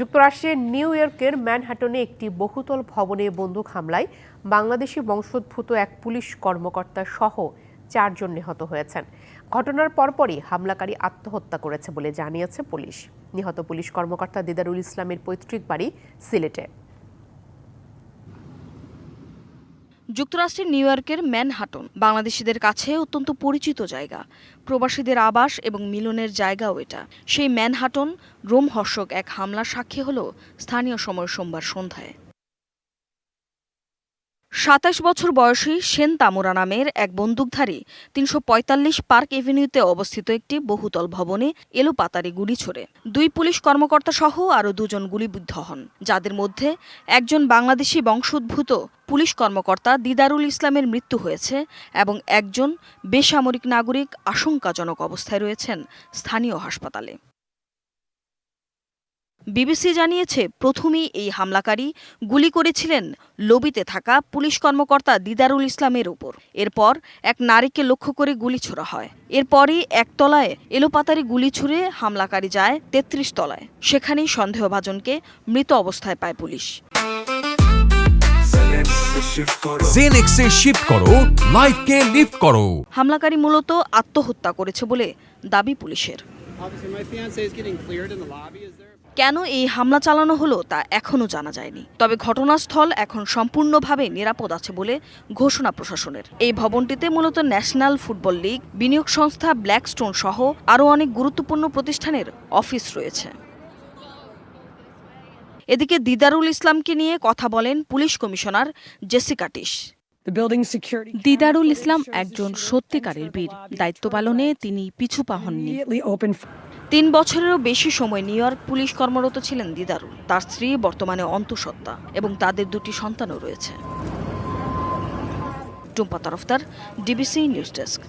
যুক্তরাষ্ট্রের নিউ ইয়র্কের ম্যানহাটনে একটি বহুতল ভবনে বন্দুক হামলায় বাংলাদেশি বংশোদ্ভূত এক পুলিশ কর্মকর্তা সহ চারজন নিহত হয়েছেন। ঘটনার পরপরই হামলাকারী আত্মহত্যা করেছে বলে জানিয়েছে পুলিশ। নিহত পুলিশ কর্মকর্তা দিদারুল ইসলামের পৈতৃক বাড়ি সিলেটে। যুক্তরাষ্ট্রের নিউ ইয়র্কের ম্যানহাটন, বাংলাদেশিদের কাছে অত্যন্ত পরিচিত জায়গা। প্রবাসীদের আবাস এবং মিলনের জায়গাও এটা। সেই ম্যানহাটন রোমহর্ষক এক হামলার সাক্ষী হল স্থানীয় সময় সোমবার সন্ধ্যায়। সাতাশ বছর বয়সী সেন তামুরা নামের এক বন্দুকধারী তিনশো পঁয়তাল্লিশ পার্ক এভিনিউতে অবস্থিত একটি বহুতল ভবনে এলোপাতারি গুলি ছোড়ে। দুই পুলিশ কর্মকর্তা সহ আরও দুজন গুলিবিদ্ধ হন, যাদের মধ্যে একজন বাংলাদেশি বংশোদ্ভূত পুলিশ কর্মকর্তা দিদারুল ইসলামের মৃত্যু হয়েছে এবং একজন বেসামরিক নাগরিক আশঙ্কাজনক অবস্থায় রয়েছেন স্থানীয় হাসপাতালে। বিবিসি জানিয়েছে প্রথমেই এই হামলাকারী গুলি করেছিলেন লবিতে থাকা পুলিশ কর্মকর্তা দিদারুল ইসলামের উপর এরপর এক নারীকে লক্ষ্য করে গুলি ছোড়া হয়। এরপরই একতলায় এলোপাতারি গুলি ছুড়ে হামলাকারী যায় তেত্রিশ তলায়। সেখানেই সন্দেহভাজনকে মৃত অবস্থায় পায় পুলিশ। জেনেক্সে শিফট করো লাইফকে লিফট করো। হামলাকারী মূলত আত্মহত্যা করেছে বলে দাবি পুলিশের। কেন এই হামলা চালানো হলো তা এখনও জানা যায়নি। তবে ঘটনাস্থল এখন সম্পূর্ণভাবে নিরাপদ আছে বলে ঘোষণা প্রশাসনের। এই ভবনটিতে মূলত ন্যাশনাল ফুটবল লিগ বিনিয়োগ সংস্থা ব্ল্যাকস্টোন সহ আরও অনেক গুরুত্বপূর্ণ প্রতিষ্ঠানের অফিস রয়েছে। এদিকে দিদারুল ইসলামকে নিয়ে কথা বলেন পুলিশ কমিশনার জেসিকাটিস দিদারুল ইসলাম একজন সত্যিকারের বীর। দায়িত্ব পালনে তিনি পিছু পা হননি। তিন বছরেরও বেশি সময় নিউ ইয়র্ক পুলিশ কর্মরত ছিলেন দিদারুল। তার স্ত্রী বর্তমানে অন্তঃসত্ত্বা এবং তাদের দুটি সন্তানও রয়েছে। Tumpa Tarafdar, DBC news desk.